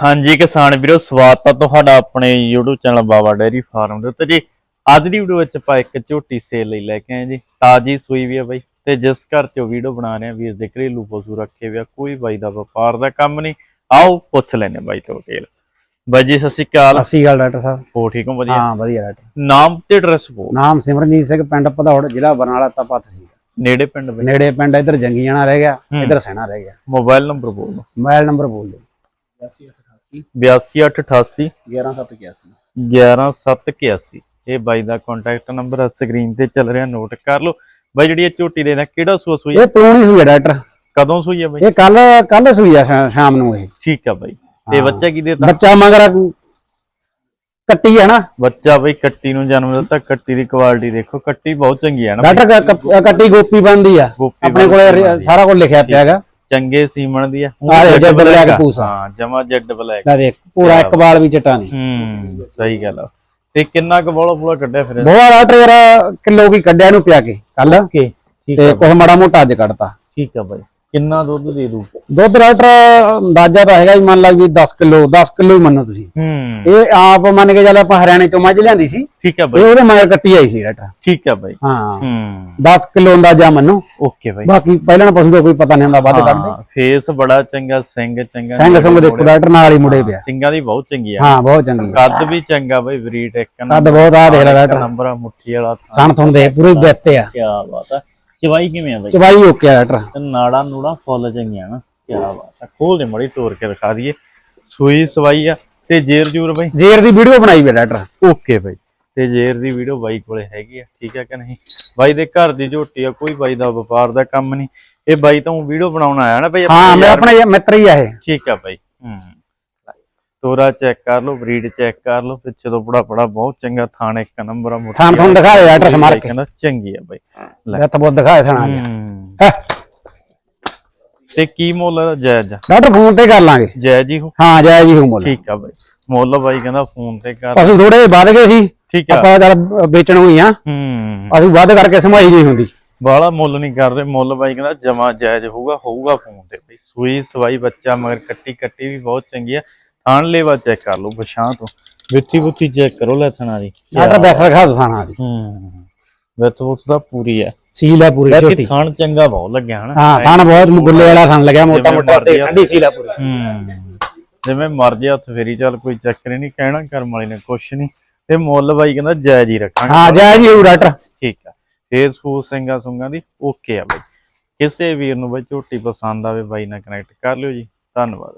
ਹਾਂਜੀ ਕਿਸਾਨ ਵੀਰੋ ਸਵਾਗਤ ਹੈ ਤੁਹਾਡਾ ਆਪਣੇ YouTube channel Baba dairy farm ਦੇ ਉੱਤੇ ਜੀ। ਅੱਜ ਦੀ ਵੀਡੀਓ ਵਿੱਚ ਆਪਾਂ ਇੱਕ ਝੋਟੀ ਸੇਲ ਲਈ ਲੈ ਕੇ ਆਏ ਜੀ। ਤਾਜੀ ਸੂਈ ਵੀ ਹੈ ਬਾਈ। ਤੇ ਜਿਸ ਘਰ 'ਚ ਵੀਡੀਓ ਬਣਾ ਰਹੇ ਆ ਵੀਰ ਦੇ ਘਰੇਲੂ ਪਸ਼ੂ ਰੱਖੇ ਹੋਏ ਆ ਕੋਈ ਬਾਈ ਦਾ ਵਪਾਰ ਦਾ ਕੰਮ ਨਹੀਂ। ਆਓ ਪੁੱਛ ਲੈਨੇ ਬਾਈ ਤੋਂ ਡਿਟੇਲ ਬਾਈ ਜੀ ਸਤਿ ਸ਼੍ਰੀ ਅਕਾਲ। ਅਸੀਂ ਗੱਲ ਡਾਕਟਰ ਸਾਹਿਬ। ਹੋ ਠੀਕ ਹੋ? ਵਧੀਆ। ਹਾਂ ਵਧੀਆ ਡਾਕਟਰ। ਨਾਮ ਤੇ ਐਡਰੈਸ ਬੋ ਨਾਮ ਸਿਮਰਨਜੀਤ ਸਿੰਘ ਪਿੰਡ ਭਦੌੜ ਜ਼ਿਲ੍ਹਾ ਬਰਨਾਲਾ ਤਪਤ ਸੀ ਨੇੜੇ ਪਿੰਡ ਨੇੜੇ ਪਿੰਡ ਇਧਰ ਜੰਗੀਆਣਾ ਰਹਿ ਗਿਆ। ਇਧਰ ਸੈਣਾ ਰਹਿ ਗਿਆ। ਮੋਬਾਈਲ ਨੰਬਰ ਬੋਲ ਦਿਓ। ਮੋਬਾਈਲ ਨੰਬਰ ਬੋਲ ਦਿਓ। 8288 11781 11781 ਇਹ ਬਾਈ ਦਾ ਕੰਟੈਕਟ ਨੰਬਰ ਸਕਰੀਨ ਤੇ ਚੱਲ ਰਿਹਾ ਨੋਟ ਕਰ ਲਓ। ਬਾਈ ਜਿਹੜੀ ਇਹ ਝੋਟੀ ਦੇ ਨਾ ਕਿਹੜਾ ਸੂਆ ਸੂਈ ਆ? ਇਹ ਪੂਣੀ ਸੂਈ ਆ ਡਾਕਟਰ। ਕਦੋਂ ਸੂਈ ਆ ਬਾਈ? ਇਹ ਕੱਲ ਕੱਲ ਸੂਈ ਆ ਸ਼ਾ- ਸ਼ਾਮ ਨੂੰ ਇਹ। ਠੀਕ ਆ ਬਾਈ। ਤੇ। ਬੱਚਾ ਕੀ ਦੇਤਾ? ਬੱਚਾ ਮਗਰ ਕੱਟੀ ਹੈ ਨਾ। ਬੱਚਾ ਬਈ ਕੱਟੀ ਨੂੰ ਜਨਮ ਦਿੱਤਾ ਕੱਟੀ ਦੀ ਕੁਆਲਿਟੀ ਦੇਖੋ ਕੱਟੀ ਬਹੁਤ ਚੰਗੀ ਆ ਨਾ ਡਾਕਟਰ ਕ- ਕ- ਕੱਟੀ ਗੋਪੀ ਬੰਦੀ ਆ। ਗੋਪੀ ਆਪਣੇ ਕੋਲੇ ਸਾਰਾ ਕੁਝ ਲਿਖਿਆ ਪਿਆ ਹੈਗਾ। ਚੰਗੇ ਸੀਮਣ ਦੀ ਆ। ਆਹ ਦੇਖ, ਜੈਡ ਬਲੈਕ ਪੂਸਾ। ਹਾਂ ਜਮਾ ਜੈਡ ਬਲੈਕ। ਲੈ ਦੇਖ ਪੂਰਾ ਇੱਕ ਵਾਲ ਵੀ ਚਟਾ ਨਹੀਂ। ਹੂੰ ਸਹੀ ਗੱਲ ਆ। ਤੇ ਕਿੰਨਾ ਕੁ ਬੋਲਾ ਬੋਲਾ ਕੱਢਿਆ ਫਿਰ ਬਹੁਤ ਡਾਕਟਰ ਯਾਰ ਕਿਲੋ ਕੀ ਕੱਢਿਆ ਨੂੰ ਪਿਆ ਕੇ ਕੱਲ ਓਕੇ ਤੇ ਆ ਕੁਝ ਮਾੜਾ ਮੋਟਾ ਅੱਜ ਕੱਢਤਾ। ਠੀਕ ਆ ਬਾਈ। ਕਿੰਨਾ ਦੁੱਧ ਦੇ ਦੂ? ਦੁੱਧ ਡਾਕਟਰ ਅੰਦਾਜ਼ਾ ਤਾਂ ਹੈਗਾ ਜੀ ਮੰਨ ਲਾ ਵੀ 10 ਕਿਲੋ 10 ਕਿਲੋ ਹੀ ਮੰਨੋ ਤੁਸੀਂ। ਹੂੰ। ਇਹ ਆਪ ਮੰਨ ਕੇ ਚੱਲ ਆਪਾਂ ਹਰਿਆਣੇ ਚੋਂ ਮੱਝ ਲਿਆਂਦੀ ਸੀ ਠੀਕ ਇਹ ਬਾਈ। ਉਹਦੇ ਮਗਰ ਕੱਟੀ ਆਈ ਸੀ ਡਾਕਟਰ ਠੀਕ ਆ ਬਾਈ। ਹਾਂ। ਹੂੰ। 10 ਕਿਲੋ ਅੰਦਾਜ਼ਾ ਮੰਨੋ। ਓਕੇ ਬਾਈ। ਬਾਕੀ ਪਹਿਲਾਂ ਪਸ਼ੂ ਦਾ ਕੋਈ ਪਤਾ ਨਹੀਂ ਹੁੰਦਾ ਵੱਧ ਕੱਢਦੇ। ਹਾਂ ਫੇਸ ਬੜਾ ਚੰਗਾ ਸਿੰਘ ਚੰਗਾ। ਸਿੰਘ ਸੰਗ ਦੇਖੋ ਡਾਕਟਰ ਨਾਲ ਹੀ ਮੁੜੇ ਪਿਆ। ਸਿੰਘਾਂ ਦੀ ਬਹੁਤ ਚੰਗੀ ਆ। ਹਾਂ ਬਹੁਤ ਚੰਗੀ ਕੱਦ ਵੀ ਚੰਗਾ ਬਈ ਬਰੀਡ ਇੱਕ ਕੱਦ ਬਹੁਤ ਆ ਦੇਖ ਲੈ ਡਾਕਟਰ ਨੰਬਰ ਆ ਮੁੱਠੀ ਵਾਲਾ। ਥਣ ਥਣ ਦੇ ਪੂਰੇ ਬੈਤੇ ਆ। ਕੀ ਬਾਤ ਆ। ਚਵਾਈ ਕਿਵੇਂ ਆ ਬਈ? ਚਵਾਈ ਓਕੇ ਆ ਤੇ ਨਾੜਾ ਨੂੜਾ ਫੁੱਲ ਚੰਗੀਆਂ ਨਾ ਕੀ ਬਾਤ ਆ। ਖੋਲ ਦੇ ਮੜੀ ਤੋੜ ਕੇ ਦਿਖਾ ਦਈਏ। ਸੂਈ ਸਵਾਈ ਆ ਤੇ ਜੇਰ ਜੂਰ ਬਈ? ਜੇਰ ਦੀ ਵੀਡੀਓ ਬਣਾਈ ਵੀ ਡਾਕਟਰ। ਓਕੇ ਬਾਈ। ਤੇ ਜੇਰ ਦੀ ਵੀਡੀਓ ਬਾਈ ਕੋਲੇ ਹੈਗੀ ਆ ਠੀਕ ਆ ਕਿ ਨਹੀਂ? ਬਾਈ ਦੇ ਘਰ ਦੀ ਝੋਟੀ ਆ ਕੋਈ ਬਾਈ ਦਾ ਵਪਾਰ ਦਾ ਕੰਮ ਨਹੀਂ। ਇਹ ਬਾਈ ਤਾਂ ਵੀਡੀਓ ਬਣਾਉਣ ਆਇਆ ਨਾ ਬਾਈ ਹਾਂ ਮੈਂ ਆਪਣੇ ਮਿੱਤਰ ਹੀ ਆ ਇਹ। ਠੀਕ ਆ ਬਾਈ। ਹੂੰ। ਤੋਰਾ ਚੈੱਕ ਕਰ ਲਓ ਬਰੀਡ ਚੈੱਕ ਕਰ ਲਓ ਪਿੱਛੇ ਤੋਂ ਬੜਾ ਬੜਾ ਬਹੁਤ ਚੰਗਾ ਥਾਣ ਇੱਕ ਨੰਬਰ ਆ ਮੋਟੀ ਥਣ ਥਣ ਦਿਖਾ ਦੇ ਡਾਕਟਰ ਸਮਾਰ ਬਾਈ ਕੇ। ਕਹਿੰਦਾ ਚੰਗੀ ਆ ਬਾਈ। ਲੈ। ਲੱਤ ਬਹੁਤ ਦਿਖਾਏ ਥਣਾ ਜੀ ਹੂੰ। ਤੇ ਕੀ ਮੁੱਲ ਆ ਜਾਇਜ਼? ਆ? ਡਾਕਟਰ ਫੋਨ ਤੇ ਕਰ ਲਾਂਗੇ। ਜਾਇਜ਼ ਹੀ ਹੋ? ਹਾਂ ਜੈ ਜੀ ਹੂੰ ਮੁੱਲ। ਠੀਕ ਆ ਬਾਈ। ਮੁੱਲ ਬਾਈ ਕਹਿੰਦਾ ਫੋਨ ਤੇ ਕਰ। ਪਸ਼ੂ ਥੋੜੇ ਵੱਧ ਗਏ ਸੀ। ਠੀਕ ਆ। ਆਪਾਂ ਚੱਲ ਵੇਚਣ ਹੋਈ ਆ। ਹੂੰ। ਅਸੀਂ ਵੱਧ ਕਰਕੇ ਸਮਾਈ ਨਹੀਂ ਹੁੰਦੀ। ਬਾਲਾ ਮੁੱਲ ਨਹੀਂ ਕਰਦੇ। ਮੁੱਲ ਬਾਈ ਕਹਿੰਦਾ ਜਮਾ ਜਾਇਜ਼ ਹੋਊਗਾ ਹੋਊਗਾ ਫੋਨ ਤੇ। ਬਈ ਸੂਈ ਸਵਾਈ ਬੱਚਾ ਮਗਰ ਕੱਟੀ ਕੱਟੀ ਵੀ ਬਹੁਤ ਚੰਗੀ ਆ। ਥਾਣ ਲੈਵਾ ਚੈੱਕ ਕਰ ਲਓ ਬਸ਼ਾਂ ਤੋਂ। ਵਿੱਥੀ ਬੁੱਥੀ ਚੈੱਕ ਕਰੋ ਲੈ ਥਣਾ ਦੀ। ਡਾਕਟਰ ਬੈਠਾ ਦਿਖਾ ਦਸਾਣਾ ਦੀ। ਹੂੰ ਵਿੱਥ ਬੁੱਥ ਦਾ ਪੂਰੀ ਆ ਸੀਲ ਆ ਪੂਰੀ ਝੋਟੀ। ਥਾਣ ਚੰਗਾ ਬਹੁਤ ਲੱਗਿਆ ਹਨਾ। ਹਾਂ ਥਣ ਬਹੁਤ ਗੁੱਲੇ ਵਾਲਾ ਥਣ ਲੱਗਿਆ ਮੋਟਾ ਮੋਟਾ ਤੇ। ਠੰਡੀ ਸੀਲ ਆ ਪੂਰੀ। ਹੂੰ ਜਿਵੇਂ ਮਰਜ਼ੀ ਹੱਥ ਫੇਰੀ ਚੱਲ ਕੋਈ ਚੱਕਰ ਨਹੀਂ ਕਹਿਣਾ ਕਰਮ ਵਾਲੇ ਨੇ ਕੁਛ ਨਹੀਂ ਤੇ ਮੁੱਲ ਬਾਈ ਕਹਿੰਦਾ ਜਾਇਜ਼ ਹੀ ਰੱਖਾਂਗੇ। ਹਾਂ ਜੈ ਜੀ ਹੂੰ ਡਾਕਟਰ। ਠੀਕ ਆ। ਫੇਰ ਸੂ ਸਿੰਘਾ ਸੁੰਗਾ ਦੀ ਓਕੇ ਆ ਬਾਈ। ਕਿਸੇ ਵੀਰ ਨੂੰ ਬਾਈ ਝੋਟੀ ਪਸੰਦ ਆਵੇ ਬਾਈ ਨਾਲ ਕਨੈਕਟ ਕਰ ਲਿਓ ਜੀ। ਧੰਨਵਾਦ।